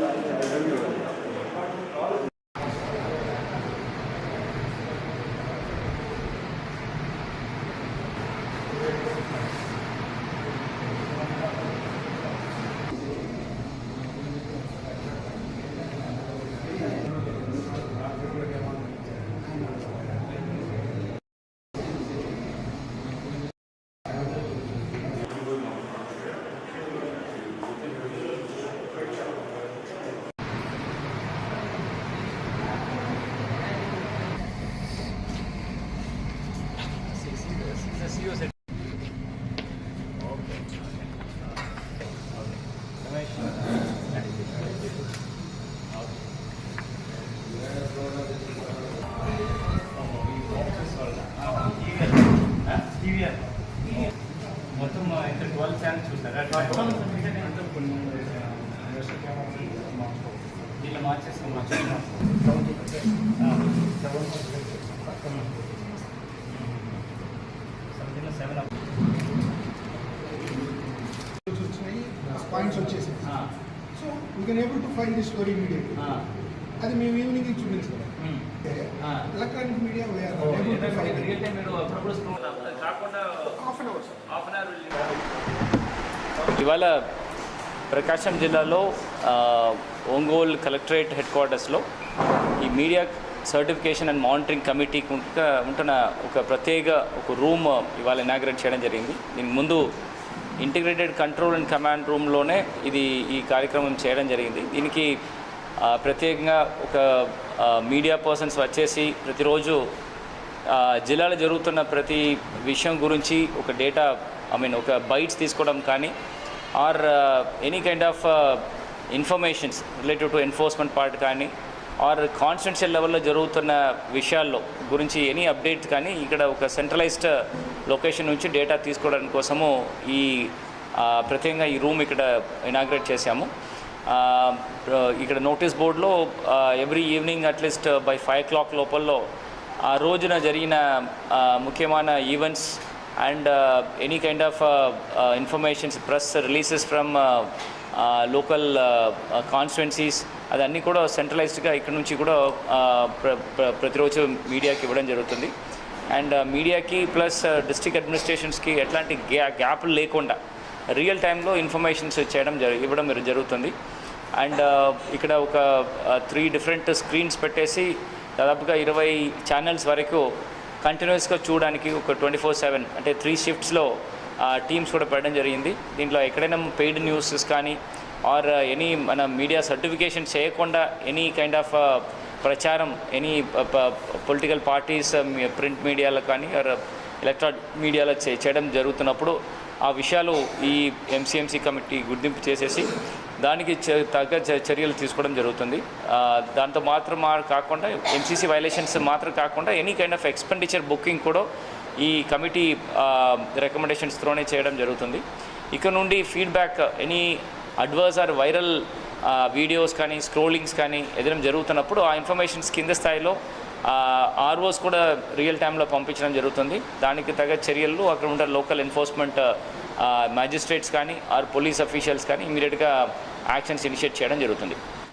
Thank you. మొత్తం ఇంత twelve channels చూస్తారా దీనిలో మార్చేస్తాం మార్చేస్తాం పాయింట్స్ వచ్చేసాయి. So you can able to find the story immediately అది మేము ఈవినింగ్ చూపించాలి ఎలక్ట్రానిక్ మీడియా ఇవాళ ప్రకాశం జిల్లాలో ఆ, ఒంగోలు కలెక్టరేట్ హెడ్ క్వార్టర్స్లో ఈ మీడియా సర్టిఫికేషన్ అండ్ మానిటరింగ్ కమిటీకి ఉంట ఉంటున్న ఒక ప్రత్యేక ఒక రూమ్ ఇవాళ ఇనాగ్రేట్ చేయడం జరిగింది. దీనికి ముందు ఇంటిగ్రేటెడ్ కంట్రోల్ అండ్ కమాండ్ రూమ్లోనే ఇది ఈ కార్యక్రమం చేయడం జరిగింది. దీనికి ప్రత్యేకంగా ఒక మీడియా పర్సన్స్ వచ్చేసి ప్రతిరోజు జిల్లాలో జరుగుతున్న ప్రతి విషయం గురించి ఒక డేటా ఐ మీన్ ఒక బైట్స్ తీసుకోవడం కానీ or any kind of informations related to enforcement part కానీ ఆర్ కాన్స్టిట్యూన్షియల్ లెవెల్లో జరుగుతున్న విషయాల్లో గురించి ఎనీ అప్డేట్ కానీ ఇక్కడ ఒక సెంట్రలైజ్డ్ లొకేషన్ నుంచి డేటా తీసుకోవడానికి కోసము ఈ ప్రత్యేకంగా ఈ రూమ్ ఇక్కడ ఇనాగ్రేట్ చేశాము. ఇక్కడ నోటీస్ బోర్డులో every evening at least by five o'clock లోపల్లో ఆ రోజున జరిగిన ముఖ్యమైన events and any kind of informations press releases from local constituencies అదన్నీ కూడా సెంట్రలైజ్డ్గా ఇక్కడ నుంచి కూడా ప్ర- ప్ర- ప్రతిరోజు మీడియాకి ఇవ్వడం జరుగుతుంది. అండ్ మీడియాకి ప్లస్ డిస్ట్రిక్ట్ అడ్మినిస్ట్రేషన్స్కి ఎట్లాంటి గ్యా గ్యాప్లు లేకుండా రియల్ టైంలో ఇన్ఫర్మేషన్స్ చేయడం జరి ఇవ్వడం జరుగుతుంది. అండ్ ఇక్కడ ఒక త్రీ డిఫరెంట్ స్క్రీన్స్ పెట్టేసి దాదాపుగా ఇరవై ఛానల్స్ వరకు కంటిన్యూస్గా చూడడానికి ఒక ట్వంటీ ఫోర్ సెవెన్ అంటే త్రీ షిఫ్ట్స్లో టీమ్స్ కూడా పెట్టడం జరిగింది. దీంట్లో ఎక్కడైనా పెయిడ్ న్యూస్ కానీ ఆర్ ఎనీ uh, మన మీడియా సర్టిఫికేషన్ చేయకుండా ఎనీ కైండ్ ఆఫ్ ప్రచారం ఎనీ పొలిటికల్ పార్టీస్ ప్రింట్ మీడియాలో కానీ ఆర్ ఎలక్ట్రానిక్ మీడియాలో చే చేయడం జరుగుతున్నప్పుడు ఆ విషయాలు ఈ ఎంసీఎంసీ కమిటీ గుర్తింపు చేసేసి దానికి తగ్గ చ- చర్యలు తీసుకోవడం జరుగుతుంది. దాంతో మాత్రం కాకుండా ఎంసీసీ వైలేషన్స్ మాత్రం కాకుండా any kind of expenditure booking కూడా ఈ కమిటీ రికమెండేషన్స్ త్రోనే చేయడం జరుగుతుంది. ఇక నుండి feedback any adverse or viral videos కానీ స్క్రోలింగ్స్ కానీ ఏదైనా జరుగుతున్నప్పుడు ఆ ఇన్ఫర్మేషన్స్ కింద స్థాయిలో ఆర్ఓస్ కూడా రియల్ టైంలో పంపించడం జరుగుతుంది. దానికి తగ్గ చర్యలు అక్కడ ఉండే లోకల్ ఎన్ఫోర్స్మెంట్ మ్యాజిస్ట్రేట్స్ కానీ ఆర్ పోలీస్ అఫీషియల్స్ కానీ ఇమీడియట్గా యాక్షన్స్ ఇనిషియేట్ చేయడం జరుగుతుంది.